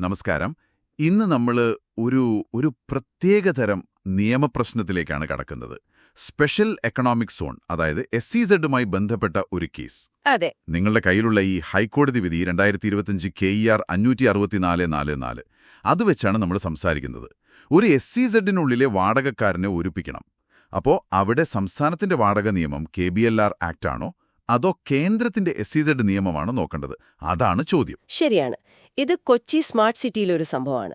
നമസ്കാരം. ഇന്ന് നമ്മൾ ഒരു ഒരു പ്രത്യേകതരം നിയമപ്രശ്നത്തിലേക്കാണ് കടക്കുന്നത്. സ്പെഷ്യൽ എക്കണോമിക് സോൺ അതായത് എസ് സി സെഡുമായി ബന്ധപ്പെട്ട ഒരു കേസ്. അതെ. നിങ്ങളുടെ കയ്യിലുള്ള ഈ ഹൈക്കോടതി വിധി രണ്ടായിരത്തി ഇരുപത്തിയഞ്ച് കെ ഇ ആർ അഞ്ഞൂറ്റി അറുപത്തിനാല് നാല് നാല്. അത് വെച്ചാണ് നമ്മൾ സംസാരിക്കുന്നത്. ഒരു എസ് സി സെഡിനുള്ളിലെ വാടകക്കാരനെ ഒരുപ്പിക്കണം. അപ്പോൾ അവിടെ സംസ്ഥാനത്തിന്റെ വാടക നിയമം K B L R act ആണോ? അതോ കേന്ദ്രത്തിന്റെ എസ് സി സെഡ് നിയമമാണോ നോക്കേണ്ടത്? അതാണ് ചോദ്യം. ശരിയാണ്. ഇത് കൊച്ചി സ്മാർട്ട് സിറ്റിയിലെ ഒരു സംഭവമാണ്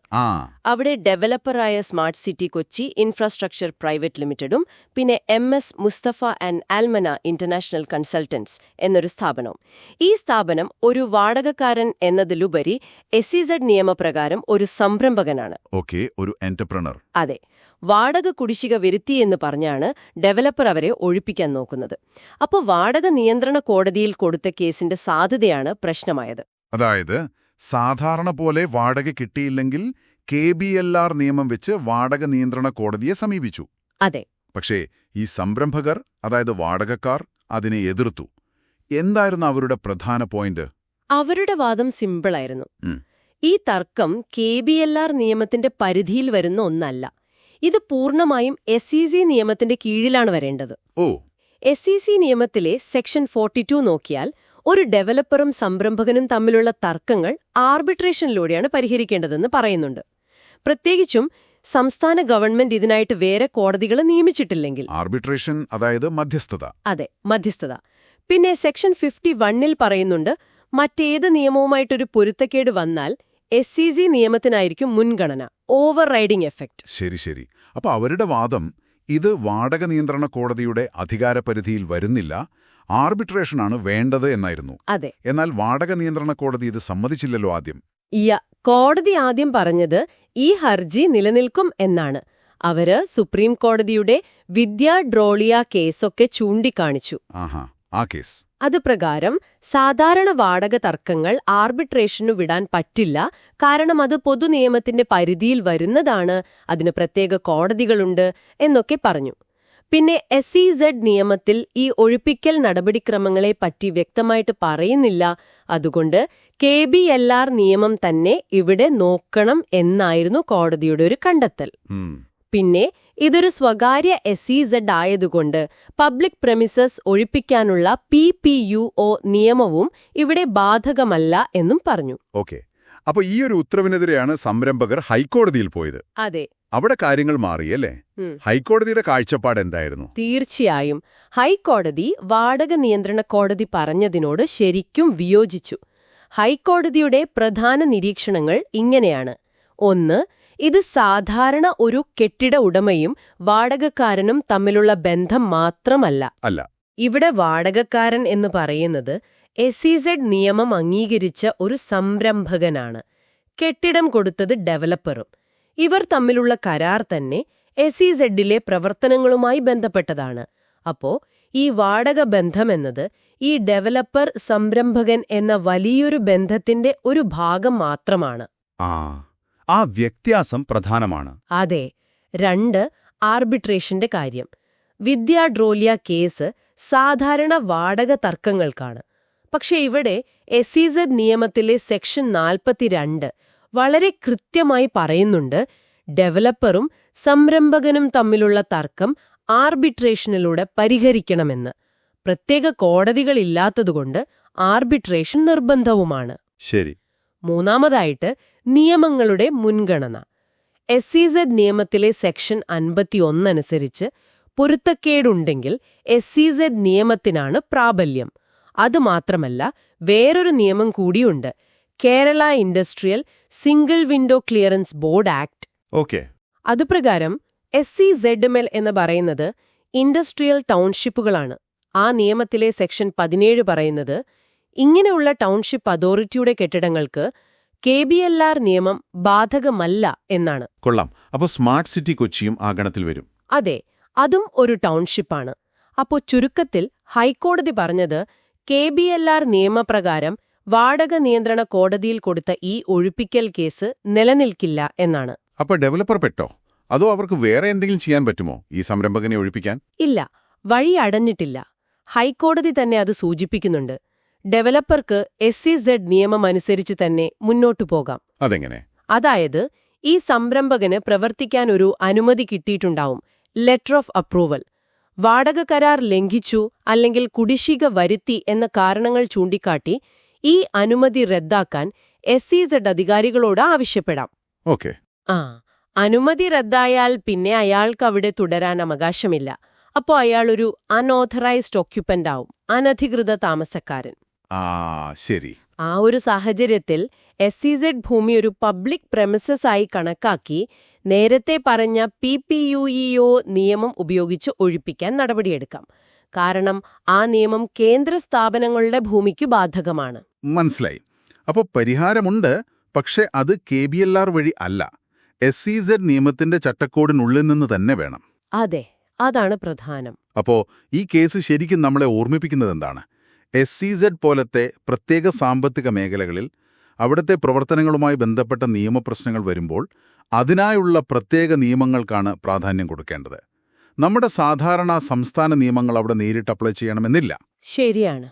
അവിടെ ഡെവലപ്പറായ smart city Kochi infrastructure private ലിമിറ്റഡും പിന്നെ M S Mustafa and Almana international consultants എന്നൊരു സ്ഥാപനവും. ഈ സ്ഥാപനം ഒരു വാടകക്കാരൻ എന്നതിലുപരി എസ് നിയമപ്രകാരം ഒരു സംരംഭകനാണ്. ഓക്കെ ഒരു എന്റർപ്രണർ. അതെ. വാടക കുടിശ്ശിക വരുത്തിയെന്ന് പറഞ്ഞാണ് ഡെവലപ്പർ അവരെ ഒഴിപ്പിക്കാൻ നോക്കുന്നത്. അപ്പോൾ വാടക നിയന്ത്രണ കോടതിയിൽ കൊടുത്ത കേസിന്റെ സാധ്യതയാണ് പ്രശ്നമായത്. അതായത് സാധാരണ പോലെ വാടക കിട്ടിയില്ലെങ്കിൽ കെ ബി എൽ ആർ നിയമം വെച്ച് വാടക നിയന്ത്രണ കോടതിയെ സമീപിച്ചു. അതെ. പക്ഷേ ഈ സംരംഭകർ അതായത് വാടകക്കാർ അതിനെ എതിർത്തു. എന്തായിരുന്നു അവരുടെ പ്രധാന പോയിന്റ്? അവരുടെ വാദം സിമ്പിളായിരുന്നു. ആയിരുന്നു ഈ തർക്കം കെ ബി എൽ ആർ നിയമത്തിന്റെ പരിധിയിൽ വരുന്ന ഒന്നല്ല. ഇത് പൂർണമായും എസ് ഇ സി നിയമത്തിന്റെ കീഴിലാണ് വരേണ്ടത്. ഓ. എസ് ഇ സി നിയമത്തിലെ സെക്ഷൻ ഫോർട്ടി ടു നോക്കിയാൽ ഒരു ഡെവലപ്പറും സംരംഭകനും തമ്മിലുള്ള തർക്കങ്ങൾ ആർബിട്രേഷനിലൂടെയാണ് പരിഹരിക്കേണ്ടതെന്ന് പറയുന്നുണ്ട്. പ്രത്യേകിച്ചും സംസ്ഥാന ഗവൺമെന്റ് ഇതിനായിട്ട് വേറെ കോടതികൾ നിയമിച്ചിട്ടില്ലെങ്കിൽ. ആർബിട്രേഷൻ അതായത് മധ്യസ്ഥത. അതെ മധ്യസ്ഥത. പിന്നെ സെക്ഷൻ ഫിഫ്റ്റി വണ്ണിൽ പറയുന്നുണ്ട് മറ്റേത് നിയമവുമായിട്ടൊരു പൊരുത്തക്കേട് വന്നാൽ എസ് സി ജി നിയമത്തിനായിരിക്കും മുൻഗണന. ഓവർ റൈഡിംഗ് എഫക്റ്റ് ശരി ശരി. അപ്പൊ അവരുടെ വാദം ഇത് വാടക നിയന്ത്രണ കോടതിയുടെ അധികാരപരിധിയിൽ വരുന്നില്ല ആർബിട്രേഷനാണ് വേണ്ടത് എന്നായിരുന്നു. അതെ. എന്നാൽ വാടക നിയന്ത്രണ കോടതി ഇത് സമ്മതിച്ചില്ലല്ലോ ആദ്യം. ഇയ കോടതി ആദ്യം പറഞ്ഞത് ഈ ഹർജി നിലനിൽക്കും എന്നാണ്. അവർ സുപ്രീം കോടതിയുടെ വിദ്യാ ഡ്രോളിയ കേസൊക്കെ ചൂണ്ടിക്കാണിച്ചു. ആഹാ. ആ കേസ്. അത് പ്രകാരം സാധാരണ വാടക തർക്കങ്ങൾ ആർബിട്രേഷനു വിടാൻ പറ്റില്ല. കാരണം അത് പൊതുനിയമത്തിന്റെ പരിധിയിൽ വരുന്നതാണ്. അതിന് പ്രത്യേക കോടതികളുണ്ട് എന്നൊക്കെ പറഞ്ഞു. പിന്നെ എസ് ഇ സെഡ് നിയമത്തിൽ ഈ ഒഴിപ്പിക്കൽ നടപടിക്രമങ്ങളെ പറ്റി വ്യക്തമായിട്ട് പറയുന്നില്ല. അതുകൊണ്ട് കെ ബി എൽ ആർ നിയമം തന്നെ ഇവിടെ നോക്കണം എന്നായിരുന്നു കോടതിയുടെ ഒരു കണ്ടെത്തൽ. പിന്നെ ഇതൊരു സ്വകാര്യ എസ് ഇ സെഡ് ആയതുകൊണ്ട് പബ്ലിക് പ്രമിസസ് ഒഴിപ്പിക്കാനുള്ള പി പി യു ഒ നിയമവും ഇവിടെ ബാധകമല്ല എന്നും പറഞ്ഞു. ഓക്കെ. അപ്പൊ ഈ ഒരു ഉത്തരവിനെതിരെയാണ് സംരംഭകർ ഹൈക്കോടതിയിൽ പോയത്. അതെ. അവിടെ കാര്യങ്ങൾ മാറിയല്ലേ. ഹൈക്കോടതിയുടെ കാഴ്ചപ്പാട് എന്തായിരുന്നു? തീർച്ചയായും. ഹൈക്കോടതി വാടക നിയന്ത്രണ കോടതി പറഞ്ഞതിനോട് ശരിക്കും വിയോജിച്ചു. ഹൈക്കോടതിയുടെ പ്രധാന നിരീക്ഷണങ്ങൾ ഇങ്ങനെയാണ്. ഒന്ന് ഇത് സാധാരണ ഒരു കെട്ടിട ഉടമയും വാടകക്കാരനും തമ്മിലുള്ള ബന്ധം മാത്രമല്ല. അല്ല. ഇവിടെ വാടകക്കാരൻ എന്ന് പറയുന്നത് എസ് നിയമം അംഗീകരിച്ച ഒരു സംരംഭകനാണ്. കെട്ടിടം കൊടുത്തത് ഡെവലപ്പറും. ഇവർ തമ്മിലുള്ള കരാർ തന്നെ എസ് ഇ പ്രവർത്തനങ്ങളുമായി ബന്ധപ്പെട്ടതാണ്. അപ്പോ ഈ വാടക ബന്ധമെന്നത് ഈ ഡെവലപ്പർ സംരംഭകൻ എന്ന വലിയൊരു ബന്ധത്തിന്റെ ഒരു ഭാഗം മാത്രമാണ്. ആ. ആ വ്യത്യാസം പ്രധാനമാണ്. അതെ രണ്ട് ആർബിട്രേഷന്റെ കാര്യം. വിദ്യാ ഡ്രോലിയ കേസ് സാധാരണ വാടക തർക്കങ്ങൾക്കാണ്. പക്ഷേ ഇവിടെ എസ് ഇ സെഡ് നിയമത്തിലെ സെക്ഷൻ നാൽപ്പത്തിരണ്ട് വളരെ കൃത്യമായി പറയുന്നുണ്ട് ഡെവലപ്പറും സംരംഭകനും തമ്മിലുള്ള തർക്കം ആർബിട്രേഷനിലൂടെ പരിഹരിക്കണമെന്ന്. പ്രത്യേക കോടതികളില്ലാത്തതുകൊണ്ട് ആർബിട്രേഷൻ നിർബന്ധവുമാണ്. ശരി. മൂന്നാമതായിട്ട് നിയമങ്ങളുടെ മുൻഗണന. എസ് സി സെഡ് നിയമത്തിലെ സെക്ഷൻ അൻപത്തിയൊന്ന് അനുസരിച്ച് പൊരുത്തക്കേടുണ്ടെങ്കിൽ എസ് സി സെഡ് നിയമത്തിനാണ് പ്രാബല്യം. അതുമാത്രമല്ല വേറൊരു നിയമം കൂടിയുണ്ട്. Kerala industrial single window clearance board act. Okay. അതുപ്രകാരം എസ് സി സെഡ്മെൽ എന്ന് പറയുന്നത് ഇൻഡസ്ട്രിയൽ ടൗൺഷിപ്പുകളാണ്. ആ നിയമത്തിലെ സെക്ഷൻ പതിനേഴ് പറയുന്നത് ഇങ്ങനെയുള്ള ടൗൺഷിപ്പ് അതോറിറ്റിയുടെ കെട്ടിടങ്ങൾക്ക് കെ ബി എൽ ആർ നിയമം ബാധകമല്ല എന്നാണ്. കൊള്ളാം. അപ്പോൾ സ്മാർട്ട് സിറ്റി കൊച്ചിയും ആ ഗണത്തിൽ വരും. അതെ അതും ഒരു ടൗൺഷിപ്പാണ്. അപ്പോൾ ചുരുക്കത്തിൽ ഹൈക്കോടതി പറഞ്ഞത് കെ ബി എൽ ആർ നിയമപ്രകാരം വാടക നിയന്ത്രണ കോടതിയിൽ കൊടുത്ത ഈ ഒഴിപ്പിക്കൽ കേസ് നിലനിൽക്കില്ല എന്നാണ്. അപ്പോൾ ഡെവലപ്പർ പെട്ടോ? അതോ അവർക്ക് വേറെ എന്തെങ്കിലും ചെയ്യാൻ പറ്റുമോ ഈ സംരംഭകനെ ഒഴിപ്പിക്കാൻ? ഇല്ല വഴി അടഞ്ഞിട്ടില്ല. ഹൈക്കോടതി തന്നെ അത് സൂചിപ്പിക്കുന്നുണ്ട്. ഡെവലപ്പർക്ക് എസ് സി സെഡ് നിയമം അനുസരിച്ച് തന്നെ മുന്നോട്ടു പോകാം. അതെങ്ങനെ? അതായത് ഈ സംരംഭകന് പ്രവർത്തിക്കാൻ ഒരു അനുമതി കിട്ടിയിട്ടുണ്ടാവും. ലെറ്റർ ഓഫ് അപ്രൂവൽ വാടക കരാർ ലംഘിച്ചു അല്ലെങ്കിൽ കുടിശ്ശിക വരുത്തി എന്ന കാരണങ്ങൾ ചൂണ്ടിക്കാട്ടി ഈ അനുമതി റദ്ദാക്കാൻ എസ് സി സെഡ് അധികാരികളോട് ആവശ്യപ്പെടാം. ഓക്കെ. ആ അനുമതി റദ്ദായാൽ പിന്നെ അയാൾക്ക് അവിടെ തുടരാൻ അവകാശമില്ല. അപ്പോൾ അയാൾ ഒരു അൺഓഥറൈസ്ഡ് ഓക്യുപ്പന്റ് ആവും. അനധികൃത താമസക്കാരൻ. ആ ശരി. ആ ഒരു സാഹചര്യത്തിൽ എസ് സി സെഡ് ഭൂമി ഒരു പബ്ലിക് പ്രമിസസ് ആയി കണക്കാക്കി നേരത്തെ പറഞ്ഞ P P U E O നിയമം ഉപയോഗിച്ച് ഒഴിപ്പിക്കാൻ നടപടിയെടുക്കാം. കാരണം ആ നിയമം കേന്ദ്ര സ്ഥാപനങ്ങളുടെ ഭൂമിക്ക് ബാധകമാണ്. മനസ്സിലായി. അപ്പോൾ പരിഹാരമുണ്ട് പക്ഷേ അത് കെ ബി എൽ ആർ വഴി അല്ല. എസ് സി സെഡ് നിയമത്തിന്റെ ചട്ടക്കൂടിനുള്ളിൽ നിന്ന് തന്നെ വേണം. അതെ അതാണ് പ്രധാനം. അപ്പോ ഈ കേസ് ശരിക്കും നമ്മളെ ഓർമ്മിപ്പിക്കുന്നത് എന്താണ്? എസ് സി സെഡ് പോലത്തെ പ്രത്യേക സാമ്പത്തിക മേഖലകളിൽ അവിടുത്തെ പ്രവർത്തനങ്ങളുമായി ബന്ധപ്പെട്ട നിയമപ്രശ്നങ്ങൾ വരുമ്പോൾ അതിനായുള്ള പ്രത്യേക നിയമങ്ങൾക്കാണ് പ്രാധാന്യം കൊടുക്കേണ്ടത്. നമ്മുടെ സാധാരണ സംസ്ഥാന നിയമങ്ങൾ അവിടെ നേരിട്ട് അപ്ലൈ ചെയ്യണമെന്നില്ല. ശരിയാണ്.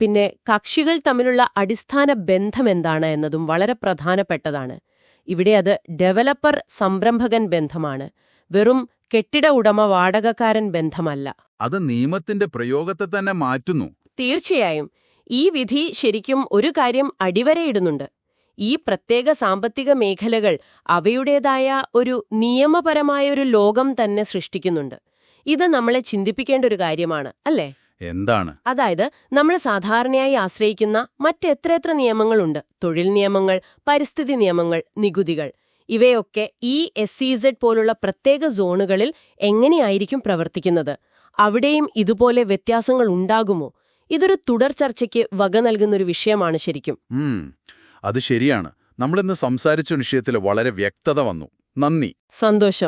പിന്നെ കക്ഷികൾ തമ്മിലുള്ള അടിസ്ഥാന ബന്ധം എന്താണ് എന്നതും വളരെ പ്രധാനപ്പെട്ടതാണ്. ഇവിടെ അത് ഡെവലപ്പർ സംരംഭകൻ ബന്ധമാണ്. വെറും കെട്ടിട ഉടമ വാടകക്കാരൻ ബന്ധമല്ല. അത് നിയമത്തിന്റെ പ്രയോഗത്തെ തന്നെ മാറ്റുന്നു. തീർച്ചയായും ഈ വിധി ശരിക്കും ഒരു കാര്യം അടിവരയിടുന്നുണ്ട്. ഈ പ്രത്യേക സാമ്പത്തിക മേഖലകൾ അവയുടേതായ ഒരു നിയമപരമായ ഒരു ലോകം തന്നെ സൃഷ്ടിക്കുന്നുണ്ട്. ഇത് നമ്മളെ ചിന്തിപ്പിക്കേണ്ട ഒരു കാര്യമാണ് അല്ലേ? എന്താണ്? അതായത് നമ്മൾ സാധാരണയായി ആശ്രയിക്കുന്ന മറ്റെത്രയെത്ര നിയമങ്ങളുണ്ട്? തൊഴിൽ നിയമങ്ങൾ പരിസ്ഥിതി നിയമങ്ങൾ നികുതികൾ. ഇവയൊക്കെ ഈ എസ് സി സെഡ് പോലുള്ള പ്രത്യേക സോണുകളിൽ എങ്ങനെയായിരിക്കും പ്രവർത്തിക്കുന്നത്? അവിടെയും ഇതുപോലെ വ്യത്യാസങ്ങൾ ഉണ്ടാകുമോ? ഇതൊരു തുടർ ചർച്ചയ്ക്ക് വക നൽകുന്നൊരു വിഷയമാണ് ശരിക്കും. അത് ശരിയാണ്. നമ്മളിന്ന് സംസാരിച്ച വിഷയത്തിൽ വളരെ വ്യക്തത വന്നു. നന്ദി. സന്തോഷം.